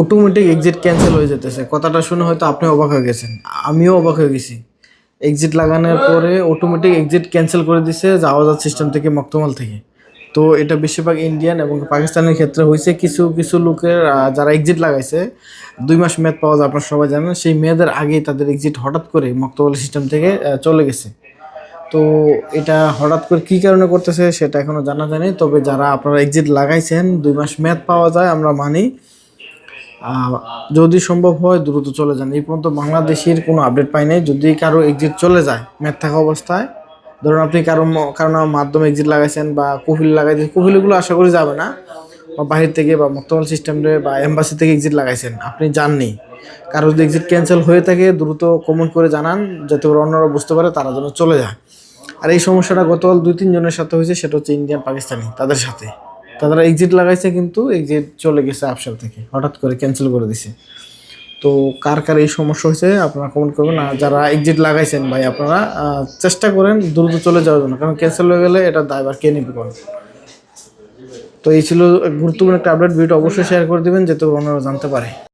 Automatic exit cancel হয়ে যেতেছে। কথাটা শুনে হয়তো আপনি অবাক হয়ে গেছেন। আমিও অবাক হয়ে গেছি। এক্সিট লাগানোর পরে অটোমেটিক এক্সিট ক্যান্সেল করে দিছে যাওয়া সিস্টেম থেকে মক্তমাল থেকে। তো এটা বেশিরভাগ ইন্ডিয়ান এবং পাকিস্তানের ক্ষেত্রে হয়েছে। কিছু কিছু লোকের যারা এক্সিট লাগাইছে, দুই মাস মেয়াদ পাওয়া যায়, আপনার সবাই জানেন, সেই মেয়াদের আগেই তাদের এক্সিট হঠাৎ করে মক্তমাল সিস্টেম থেকে চলে গেছে। তো এটা হঠাৎ করে কী কারণে করতেছে সেটা এখনও জানা যায়নি। তবে যারা আপনারা এক্সিট লাগাইছেন, দুই মাস মেয়াদ পাওয়া যায়, আমরা মানি যদি সম্ভব হয়, দ্রুত চলে যান। এই পর্যন্ত বাংলাদেশের কোনো আপডেট পাই নাই। যদি কারও এক্সিট চলে যায় মেয়াদ থাকা অবস্থায়, ধরুন আপনি কারও ম- কারও মাধ্যমে এক্সিট লাগাইছেন বা কফিল লাগাইছেন কফিলগুলো আশা করি যাবে না। বা বাহির থেকে বা মুক্তমাল সিস্টেমে বা এম্বাসি থেকে এক্সিট লাগাইছেন, আপনি জাননি কারও যদি এক্সিট ক্যান্সেল হয়ে থাকে, দ্রুত কমেন্ট করে জানান, যাতে করে অন্যরা বুঝতে পারে তারা যেন চলে যায়। আর এই সমস্যাটা গতকাল দুই তিনজনের সাথে হয়েছে, সেটা হচ্ছে ইন্ডিয়ান পাকিস্তানি, তাদের সাথে। তারা এক্সিট লাগাইছে কিন্তু এক্সিট চলে গেছে আপসার থেকে, হঠাৎ করে ক্যান্সেল করে দিছে। তো কার কার এই সমস্যা হয়েছে আপনারা কমেন্ট করবেন, আর যারা এক্সিট লাগাইছেন ভাই, আপনারা চেষ্টা করেন দ্রুত চলে যাওয়ার জন্য, কারণ ক্যান্সেল হয়ে গেলে এটা দায়বার কে নিবে করেন তো এই ছিল গুরুত্বপূর্ণ একটা আপডেট ভিডিও অবশ্যই শেয়ার করে দেবেন, যাতে অন্যরা জানতে পারে।